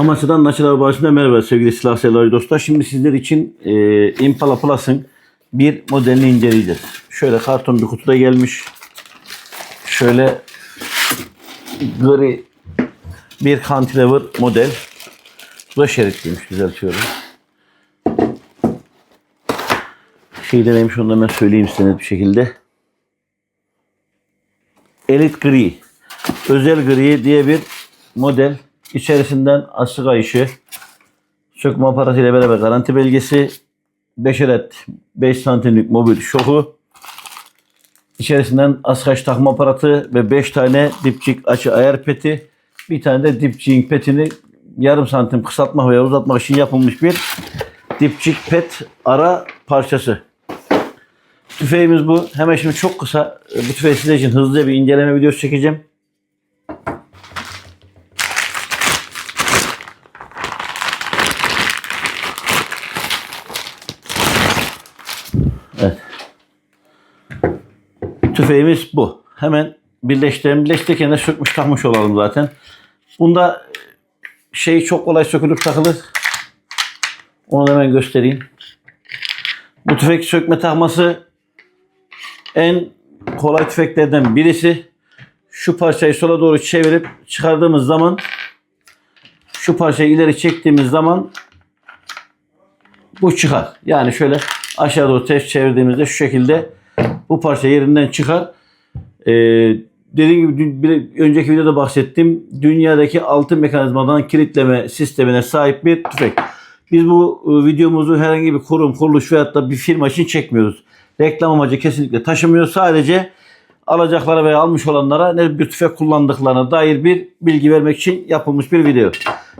Amaçlı'dan Naçılar Barışı'nda merhaba sevgili silah severler dostlar. Şimdi sizler için e, Impala Plus'ın bir modelini inceleyeceğiz. Şöyle karton bir kutuda gelmiş. Şöyle gri bir cantilever model. Bu da şeritliymiş düzeltiyorum. Şeyde neymiş onu da hemen söyleyeyim size bir şekilde. Elite Gri. Özel Gri diye bir model. İçerisinden asık ayışı, sökme aparatı ile beraber garanti belgesi, 5 adet 5 santimlik mobil şoku, içerisinden askaç takma aparatı ve 5 tane dipçik açı ayar peti, bir tane de dipçiğin petini yarım santim kısaltmak veya uzatmak için yapılmış bir dipçik pet ara parçası. Tüfeğimiz bu. Hemen şimdi çok kısa bu tüfeği sizler için hızlıca bir inceleme videosu çekeceğim. Tüfeğimiz bu. Hemen birleştirelim. Birleştirirken de sökmüş takmış olalım zaten. Bunda şey çok kolay sökülüp takılır. Onu hemen göstereyim. Bu tüfek sökme takması en kolay tüfeklerden birisi. Şu parçayı sola doğru çevirip çıkardığımız zaman şu parçayı ileri çektiğimiz zaman bu çıkar. Yani şöyle aşağı doğru ters çevirdiğimizde şu şekilde bu parça yerinden çıkar. Ee, dediğim gibi bir önceki videoda bahsettim. Dünyadaki altı mekanizmadan kilitleme sistemine sahip bir tüfek. Biz bu e, videomuzu herhangi bir kurum, kuruluş veyahut da bir firma için çekmiyoruz. Reklam amacı kesinlikle taşımıyor. Sadece alacaklara veya almış olanlara ne bir tüfek kullandıklarına dair bir bilgi vermek için yapılmış bir video.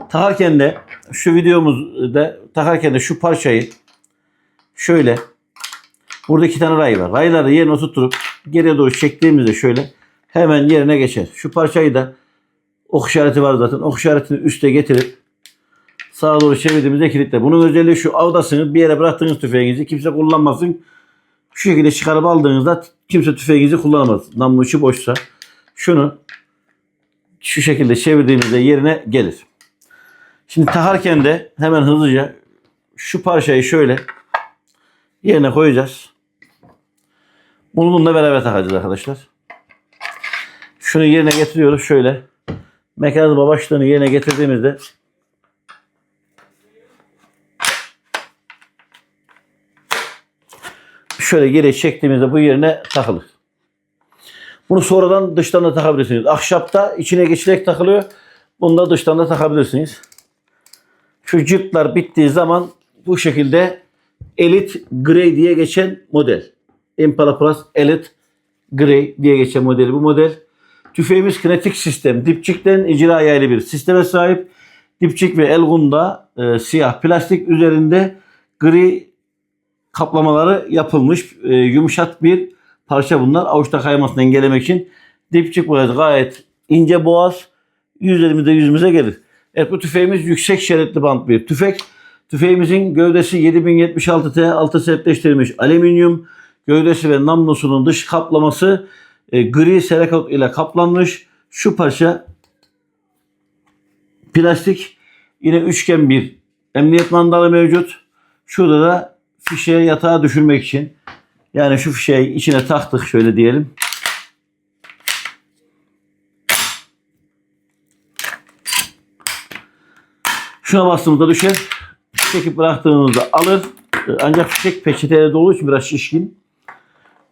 Takarken de şu videomuzda takarken de şu parçayı şöyle burada iki tane ray var. Rayları yerine oturtup geriye doğru çektiğimizde şöyle hemen yerine geçer. Şu parçayı da ok işareti var zaten. Ok işaretini üste getirip sağa doğru çevirdiğimizde kilitle. Bunun özelliği şu avdasınız bir yere bıraktığınız tüfeğinizi kimse kullanmasın. Şu şekilde çıkarıp aldığınızda kimse tüfeğinizi kullanamaz. Namlu içi boşsa. Şunu şu şekilde çevirdiğimizde yerine gelir. Şimdi takarken de hemen hızlıca şu parçayı şöyle yerine koyacağız. Bunu bununla beraber takacağız arkadaşlar. Şunu yerine getiriyoruz şöyle. Mekanizma başlığını yerine getirdiğimizde şöyle geri çektiğimizde bu yerine takılır. Bunu sonradan dıştan da takabilirsiniz. Ahşapta içine geçirerek takılıyor. Bunu da dıştan da takabilirsiniz. Şu cırtlar bittiği zaman bu şekilde Elite Grey diye geçen model. Impala Plus Elite Grey diye geçen modeli bu model. Tüfeğimiz kinetik sistem. Dipçikten icra yaylı bir sisteme sahip. Dipçik ve elgunda e, siyah plastik üzerinde gri kaplamaları yapılmış. E, yumuşak bir parça bunlar. Avuçta kaymasını engellemek için. Dipçik boyası gayet ince boğaz. Yüzlerimize yüzümüze gelir. Evet bu tüfeğimiz yüksek şeritli bant bir tüfek. Tüfeğimizin gövdesi 7076T altı sertleştirilmiş alüminyum. Gövdesi ve namlusunun dış kaplaması e, gri serakot ile kaplanmış. Şu parça plastik yine üçgen bir emniyet mandalı mevcut. Şurada da fişeği yatağa düşürmek için yani şu fişeği içine taktık şöyle diyelim. Şuna bastığımızda düşer. Çekip bıraktığımızda alır. Ee, Ancak fişek peçeteyle dolu için biraz şişkin.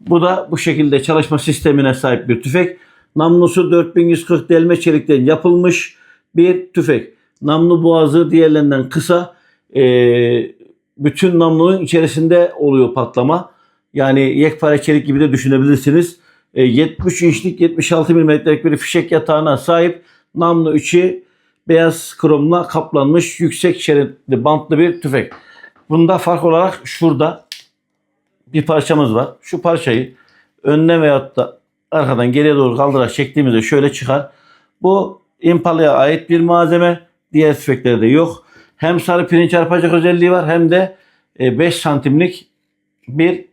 Bu da bu şekilde çalışma sistemine sahip bir tüfek. Namlusu 4140 delme çelikten yapılmış bir tüfek. Namlu boğazı diğerlerinden kısa. Ee, bütün namlunun içerisinde oluyor patlama. Yani yekpare çelik gibi de düşünebilirsiniz. Ee, 70 inçlik 76 milimetrelik bir fişek yatağına sahip. Namlu içi beyaz kromla kaplanmış yüksek şeritli bantlı bir tüfek. Bunda fark olarak şurada bir parçamız var. Şu parçayı önden veyahut da arkadan geriye doğru kaldırarak çektiğimizde şöyle çıkar. Bu Impala'ya ait bir malzeme. Diğer tüfeklerde yok. Hem sarı pirinç çarpacak özelliği var hem de e, 5 santimlik bir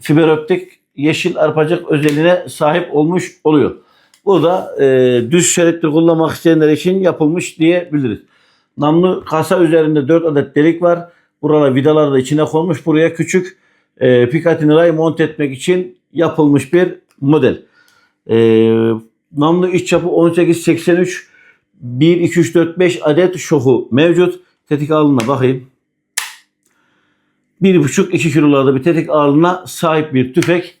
fiber optik yeşil arpacık özelliğine sahip olmuş oluyor. Bu da e, düz şeritli kullanmak isteyenler için yapılmış diyebiliriz. Namlu kasa üzerinde 4 adet delik var. Buralar vidalar da içine konmuş. Buraya küçük e, Picatinny ray monte etmek için yapılmış bir model. E, namlu iç çapı 1883 1, 2, 3, 4, 5 adet şoku mevcut. Tetik ağırlığına bakayım. 1,5-2 kilolarda bir tetik ağırlığına sahip bir tüfek.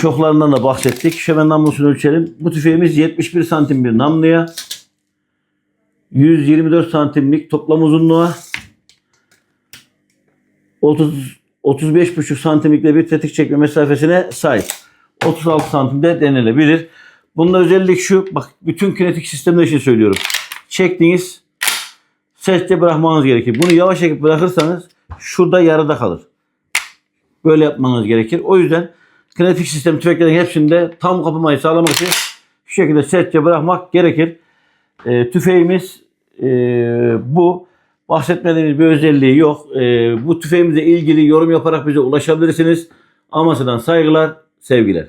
Şoklarından da bahsettik. Şöyle namlusunu ölçelim. Bu tüfeğimiz 71 santim bir namluya. 124 santimlik toplam uzunluğa. 30 35,5 santimlikle bir tetik çekme mesafesine sahip. 36 santimde denilebilir. Bunda özellik şu. Bak bütün kinetik sistemde şey söylüyorum. Çektiniz. Sesle bırakmanız gerekir. Bunu yavaş çekip bırakırsanız şurada yarıda kalır. Böyle yapmanız gerekir. O yüzden kinetik sistem tüfeklerin hepsinde tam kapamayı sağlamak için şu şekilde sertçe bırakmak gerekir. E, tüfeğimiz e, bu. Bahsetmediğimiz bir özelliği yok. E, bu tüfeğimizle ilgili yorum yaparak bize ulaşabilirsiniz. Amasya'dan saygılar, sevgiler.